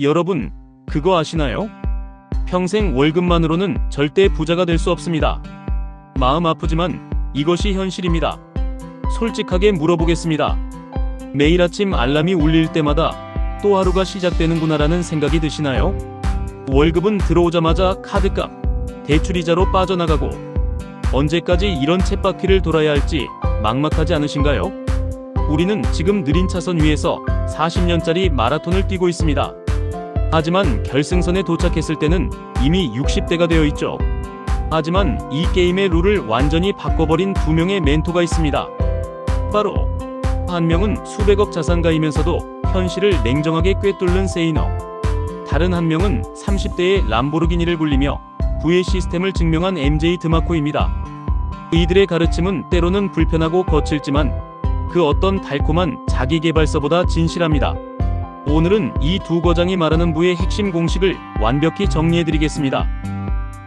여러분, 그거 아시나요? 평생 월급만으로는 절대 부자가 될 수 없습니다. 마음 아프지만 이것이 현실입니다. 솔직하게 물어보겠습니다. 매일 아침 알람이 울릴 때마다 또 하루가 시작되는구나라는 생각이 드시나요? 월급은 들어오자마자 카드값, 대출이자로 빠져나가고 언제까지 이런 쳇바퀴를 돌아야 할지 막막하지 않으신가요? 우리는 지금 느린 차선 위에서 40년짜리 마라톤을 뛰고 있습니다. 하지만 결승선에 도착했을 때는 이미 60대가 되어 있죠. 하지만 이 게임의 룰을 완전히 바꿔버린 두 명의 멘토가 있습니다. 바로 한 명은 수백억 자산가이면서도 현실을 냉정하게 꿰뚫는 세이너. 다른 한 명은 30대의 람보르기니를 굴리며 부의 시스템을 증명한 MJ 드마코입니다. 이들의 가르침은 때로는 불편하고 거칠지만 그 어떤 달콤한 자기 개발서보다 진실합니다. 오늘은 이 두 거장이 말하는 부의 핵심 공식을 완벽히 정리해드리겠습니다.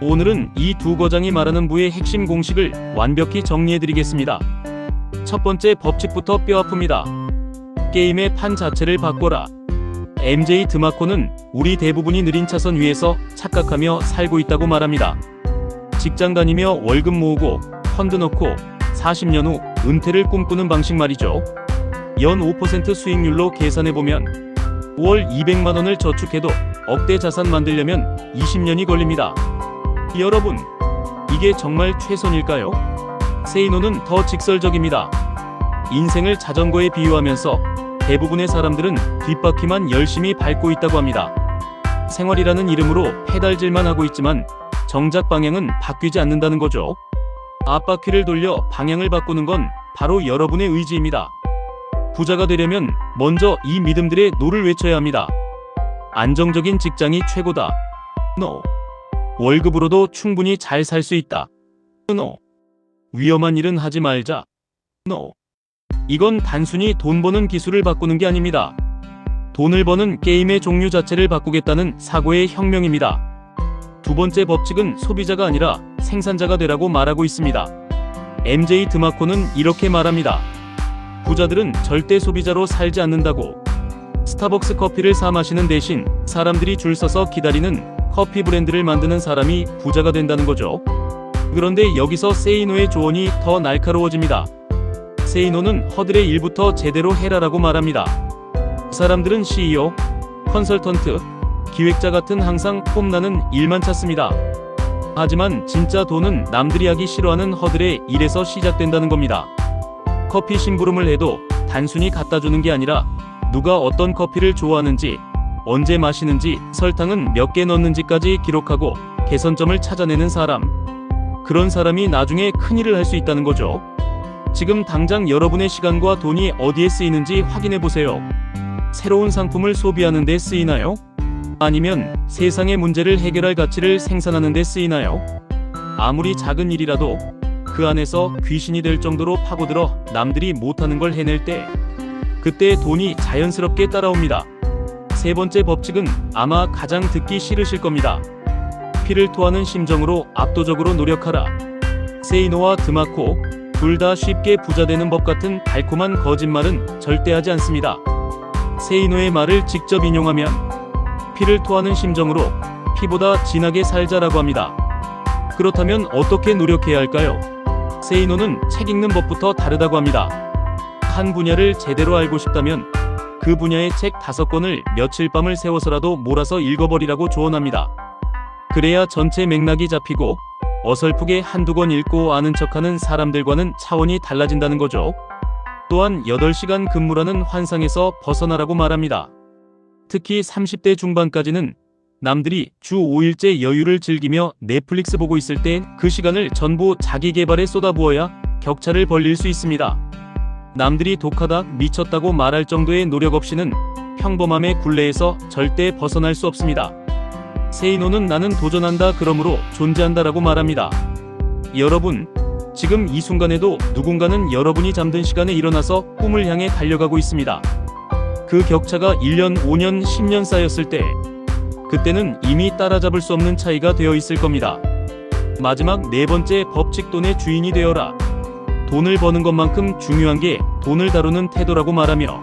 오늘은 이 두 거장이 말하는 부의 핵심 공식을 완벽히 정리해드리겠습니다. 첫 번째 법칙부터 뼈 아픕니다. 게임의 판 자체를 바꿔라. MJ 드마코는 우리 대부분이 느린 차선 위에서 착각하며 살고 있다고 말합니다. 직장 다니며 월급 모으고 펀드 넣고 40년 후 은퇴를 꿈꾸는 방식 말이죠. 연 5% 수익률로 계산해보면 월 200만 원을 저축해도 억대 자산 만들려면 20년이 걸립니다. 여러분, 이게 정말 최선일까요? 세이노는 더 직설적입니다. 인생을 자전거에 비유하면서 대부분의 사람들은 뒷바퀴만 열심히 밟고 있다고 합니다. 생활이라는 이름으로 페달질만 하고 있지만 정작 방향은 바뀌지 않는다는 거죠. 앞바퀴를 돌려 방향을 바꾸는 건 바로 여러분의 의지입니다. 부자가 되려면 먼저 이 믿음들의 노를 외쳐야 합니다. 안정적인 직장이 최고다. No. 월급으로도 충분히 잘 살 수 있다. No. 위험한 일은 하지 말자. No. 이건 단순히 돈 버는 기술을 바꾸는 게 아닙니다. 돈을 버는 게임의 종류 자체를 바꾸겠다는 사고의 혁명입니다. 두 번째 법칙은 소비자가 아니라 생산자가 되라고 말하고 있습니다. MJ 드마코는 이렇게 말합니다. 부자들은 절대 소비자로 살지 않는다고. 스타벅스 커피를 사 마시는 대신 사람들이 줄 서서 기다리는 커피 브랜드를 만드는 사람이 부자가 된다는 거죠. 그런데 여기서 세이노의 조언이 더 날카로워집니다. 세이노는 허들의 일부터 제대로 해라라고 말합니다. 사람들은 CEO, 컨설턴트, 기획자 같은 항상 폼나는 일만 찾습니다. 하지만 진짜 돈은 남들이 하기 싫어하는 허들의 일에서 시작된다는 겁니다. 커피 심부름을 해도 단순히 갖다 주는 게 아니라 누가 어떤 커피를 좋아하는지, 언제 마시는지, 설탕은 몇 개 넣는지까지 기록하고 개선점을 찾아내는 사람. 그런 사람이 나중에 큰 일을 할 수 있다는 거죠. 지금 당장 여러분의 시간과 돈이 어디에 쓰이는지 확인해 보세요. 새로운 상품을 소비하는 데 쓰이나요? 아니면 세상의 문제를 해결할 가치를 생산하는 데 쓰이나요? 아무리 작은 일이라도 그 안에서 귀신이 될 정도로 파고들어 남들이 못하는 걸 해낼 때 그때 돈이 자연스럽게 따라옵니다. 세 번째 법칙은 아마 가장 듣기 싫으실 겁니다. 피를 토하는 심정으로 압도적으로 노력하라. 세이노와 드마코 둘 다 쉽게 부자 되는 법 같은 달콤한 거짓말은 절대 하지 않습니다. 세이노의 말을 직접 인용하면 피를 토하는 심정으로 피보다 진하게 살자라고 합니다. 그렇다면 어떻게 노력해야 할까요? 세이노는 책 읽는 법부터 다르다고 합니다. 한 분야를 제대로 알고 싶다면 그 분야의 책 다섯 권을 며칠 밤을 새워서라도 몰아서 읽어버리라고 조언합니다. 그래야 전체 맥락이 잡히고 어설프게 한두 권 읽고 아는 척하는 사람들과는 차원이 달라진다는 거죠. 또한 8시간 근무라는 환상에서 벗어나라고 말합니다. 특히 30대 중반까지는 남들이 주 5일째 여유를 즐기며 넷플릭스 보고 있을 때그 시간을 전부 자기 개발에 쏟아부어야 격차를 벌릴 수 있습니다. 남들이 독하다, 미쳤다고 말할 정도의 노력 없이는 평범함의 굴레에서 절대 벗어날 수 없습니다. 세이노는 나는 도전한다 그러므로 존재한다라고 말합니다. 여러분, 지금 이 순간에도 누군가는 여러분이 잠든 시간에 일어나서 꿈을 향해 달려가고 있습니다. 그 격차가 1년, 5년, 10년 쌓였을 때, 그때는 이미 따라잡을 수 없는 차이가 되어 있을 겁니다. 마지막 네 번째 법칙 돈의 주인이 되어라. 돈을 버는 것만큼 중요한 게 돈을 다루는 태도라고 말하며,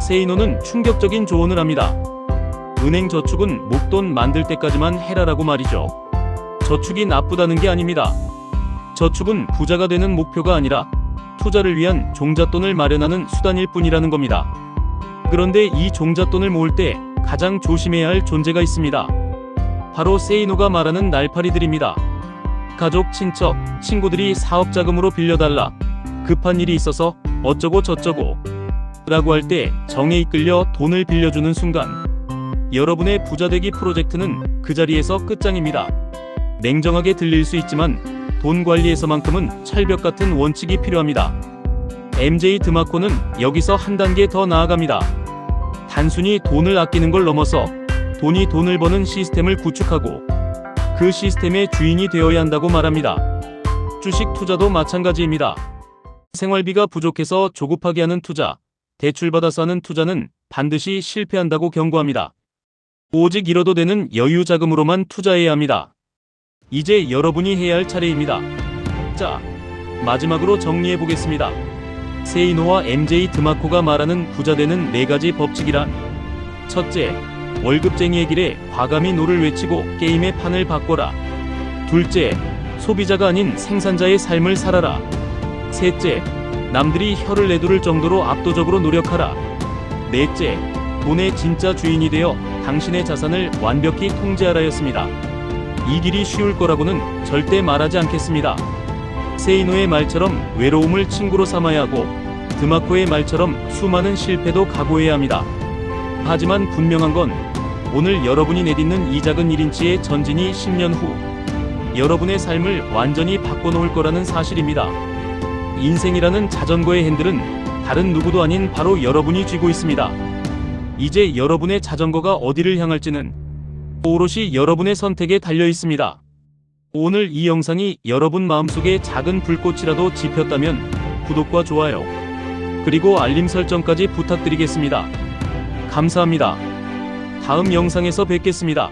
세이노는 충격적인 조언을 합니다. 은행 저축은 목돈 만들 때까지만 해라라고 말이죠. 저축이 나쁘다는 게 아닙니다. 저축은 부자가 되는 목표가 아니라 투자를 위한 종잣돈을 마련하는 수단일 뿐이라는 겁니다. 그런데 이 종잣돈을 모을 때 가장 조심해야 할 존재가 있습니다. 바로 세이노가 말하는 날파리들입니다. 가족, 친척, 친구들이 사업 자금으로 빌려달라. 급한 일이 있어서 어쩌고 저쩌고. 라고 할 때 정에 이끌려 돈을 빌려주는 순간 여러분의 부자되기 프로젝트는 그 자리에서 끝장입니다. 냉정하게 들릴 수 있지만 돈 관리에서만큼은 철벽 같은 원칙이 필요합니다. MJ 드마코는 여기서 한 단계 더 나아갑니다. 단순히 돈을 아끼는 걸 넘어서 돈이 돈을 버는 시스템을 구축하고 그 시스템의 주인이 되어야 한다고 말합니다. 주식 투자도 마찬가지입니다. 생활비가 부족해서 조급하게 하는 투자, 대출받아서 하는 투자는 반드시 실패한다고 경고합니다. 오직 잃어도 되는 여유 자금으로만 투자해야 합니다. 이제 여러분이 해야 할 차례입니다. 자, 마지막으로 정리해 보겠습니다. 세이노와 MJ 드마코가 말하는 부자 되는 네 가지 법칙이란 첫째, 월급쟁이의 길에 과감히 노를 외치고 게임의 판을 바꿔라. 둘째, 소비자가 아닌 생산자의 삶을 살아라. 셋째, 남들이 혀를 내두를 정도로 압도적으로 노력하라. 넷째, 돈의 진짜 주인이 되어 당신의 자산을 완벽히 통제하라였습니다. 이 길이 쉬울 거라고는 절대 말하지 않겠습니다. 세이노의 말처럼 외로움을 친구로 삼아야 하고 드마코의 말처럼 수많은 실패도 각오해야 합니다. 하지만 분명한 건 오늘 여러분이 내딛는 이 작은 1인치의 전진이 10년 후 여러분의 삶을 완전히 바꿔놓을 거라는 사실입니다. 인생이라는 자전거의 핸들은 다른 누구도 아닌 바로 여러분이 쥐고 있습니다. 이제 여러분의 자전거가 어디를 향할지는 오롯이 여러분의 선택에 달려 있습니다. 오늘 이 영상이 여러분 마음속에 작은 불꽃이라도 지폈다면 구독과 좋아요, 그리고 알림 설정까지 부탁드리겠습니다. 감사합니다. 다음 영상에서 뵙겠습니다.